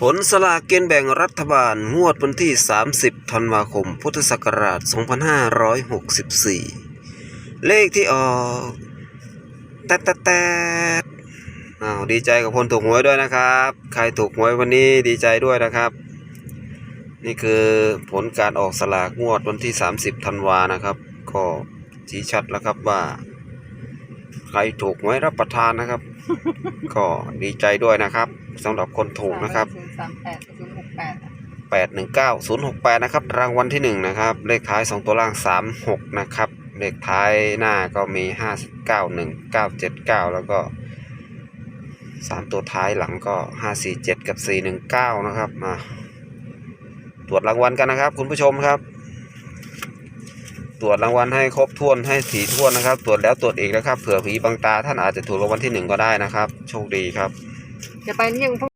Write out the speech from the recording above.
ผลสลากเกณฑ์แบ่งรัฐบาลงวดวันที่ 30 ธันวาคม พุทธศักราช 2564 เลขที่ออกแตดแตดแตดอ้าวดีใจกับคนถูกหวยด้วยนะครับ ใครถูกหวยวันนี้ดีใจด้วยนะครับ นี่คือผลการออกสลากงวดวันที่ 30 ธันวานะครับ ก็ชี้ชัดแล้วครับว่า ใครถูกหวยรับประทานนะครับ ก็ดีใจด้วยนะครับ สำหรับคนถูกนะครับศูนย์สามแปดศูนย์หกแปดแปดหนึ่งเก้าศูนย์หกแปดนะครับรางวัลที่หนึ่งนะครับ เลขท้ายสองตัวล่างสามหกนะครับ เลขท้ายหน้าก็มีห้าเก้าหนึ่งเก้าเจ็ดเก้าแล้วก็สามตัวท้ายหลังก็ห้าสี่เจ็ดกับสี่หนึ่งเก้านะครับมาตรวจรางวัลกันนะครับ คุณผู้ชมครับ ตรวจรางวัลให้ครบถ้วนให้ถี่ถ้วนนะครับ ตรวจแล้วตรวจอีกนะครับเผื่อผีบังตาท่านอาจจะถูกรางวัลที่หนึ่งก็ได้นะครับ โชคดีครับ จะไปนี่ยัง